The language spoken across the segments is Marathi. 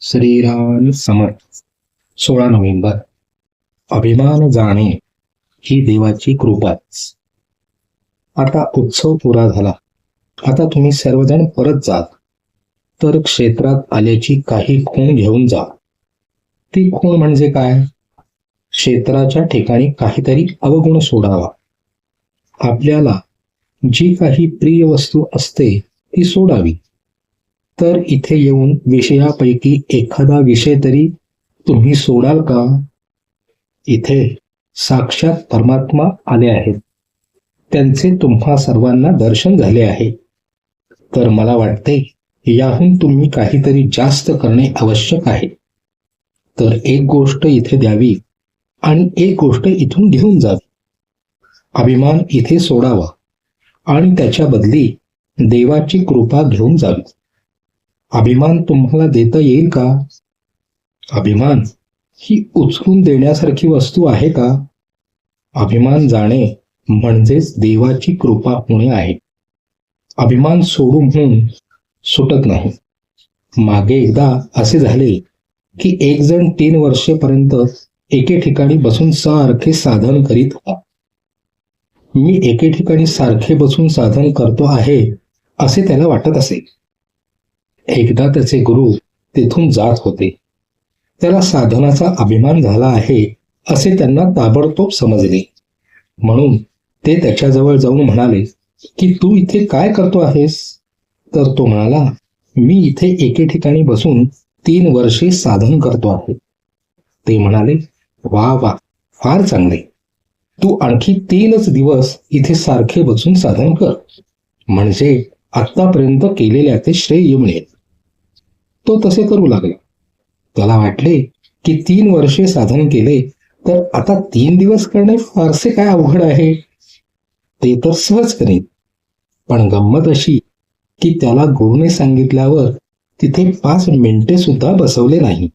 श्रीराम समर्थ सोळा नोव्हेंबर अभिमान जाणे ही देवाची कृपाच आता उत्सव पुरा झाला. आता तुम्ही सर्वजण परत जात तर क्षेत्रात आल्याची काही खूण घेऊन जा. ती खूण म्हणजे काय? क्षेत्राच्या ठिकाणी काहीतरी अवगुण सोडावा. आपल्याला जी काही प्रिय वस्तू असते ती सोडावी. तर इथे येऊन विषयापैकी एखादा विषय तरी तुम्ही सोडाल का? इथे साक्षात परमात्मा आले आहेत. त्यांचे तुम्हा सर्वांना दर्शन झाले आहे. तर मला वाटते याहून तुम्ही काहीतरी जास्त करणे आवश्यक आहे. तर एक गोष्ट इथे द्यावी आणि एक गोष्ट इथून घेऊन जावी. अभिमान इथे सोडावा आणि त्याच्या बदली देवाची कृपा घेऊन जावी. अभिमान तुम्हाला देता येईल का? अभिमान ही उचलून देण्यासारखी वस्तू आहे का? अभिमान जाणे म्हणजेच देवाची कृपा होणे आहे. अभिमान सोडून होऊन सुटत नाही. मागे एकदा असे झाले की एक जण तीन वर्षेपर्यंत एके ठिकाणी बसून सारखे साधन करीत होता. मी एके ठिकाणी सारखे बसून साधन करतो आहे असे त्याला वाटत असे. एकदा त्याचे गुरु तेथून जात होते. त्याला साधनाचा अभिमान झाला आहे असे त्यांना ताबडतोब समजले. म्हणून ते त्याच्याजवळ जाऊन म्हणाले की तू इथे काय करतो आहेस? तर तो म्हणाला मी इथे एके ठिकाणी बसून तीन वर्षे साधन करतो आहे. ते म्हणाले वा वा फार चांगले. तू आणखी तीनच दिवस इथे सारखे बसून साधन कर. म्हणजे आतापर्यंत केलेल्याचे श्रेय मिळेल. तो तसे करू लागला. त्याला वाटले की तीन वर्षे साधन केले तर आता तीन दिवस करणे फारसे काय अवघड आहे? ते तर सहज करेन. पण गंमत अशी की त्याला गुरुने सांगितल्यावर तिथे पाच मिनिटे सुद्धा बसवले नाही.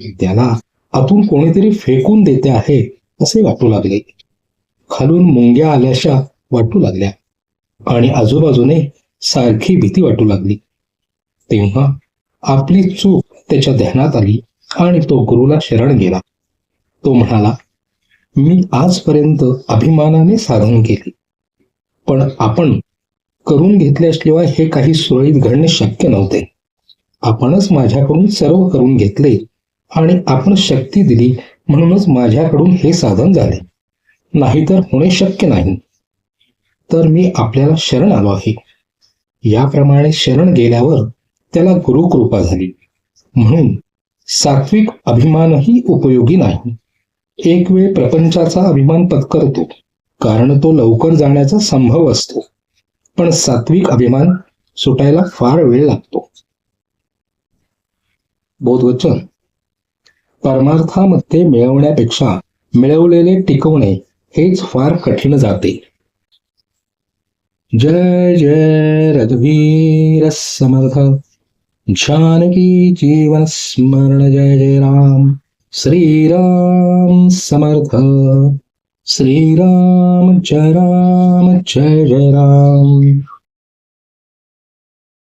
त्याला आतून कोणीतरी फेकून देते आहे असे वाटू लागले. खालून मुंग्या आल्याशा वाटू लागल्या आणि आजूबाजूने सारखी भीती वाटू लागली. तेव्हा आपली चूक त्याच्या ध्यानात आली आणि तो गुरुला शरण गेला. तो म्हणाला मी आजपर्यंत अभिमानाने साधन केले पण आपण करून घेतल्याशिवाय हे काही सुरळीत घडणे शक्य नव्हते. आपणच माझ्याकडून सर्व करून घेतले आणि आपण शक्ती दिली म्हणूनच माझ्याकडून हे साधन झाले. नाहीतर होणे शक्य नाही. तर मी आपल्याला शरण आलो आहे. याप्रमाणे शरण गेल्यावर त्याला गुरुकृपा झाली. म्हणून सात्विक अभिमानही उपयोगी नाही. एक वेळ प्रपंचाचा अभिमान पत्करतो कारण तो लवकर जाण्याचा संभव असतो. पण सात्विक अभिमान सुटायला फार वेळ लागतो. बोधवचन. परमार्थामध्ये मिळवण्यापेक्षा मिळवलेले टिकवणे हेच फार कठीण जाते. जय जय रघुवीर समर्थ. जानकी जीवन स्मरण जय जय राम। श्रीराम समर्थ। श्रीराम जय राम जय जय राम।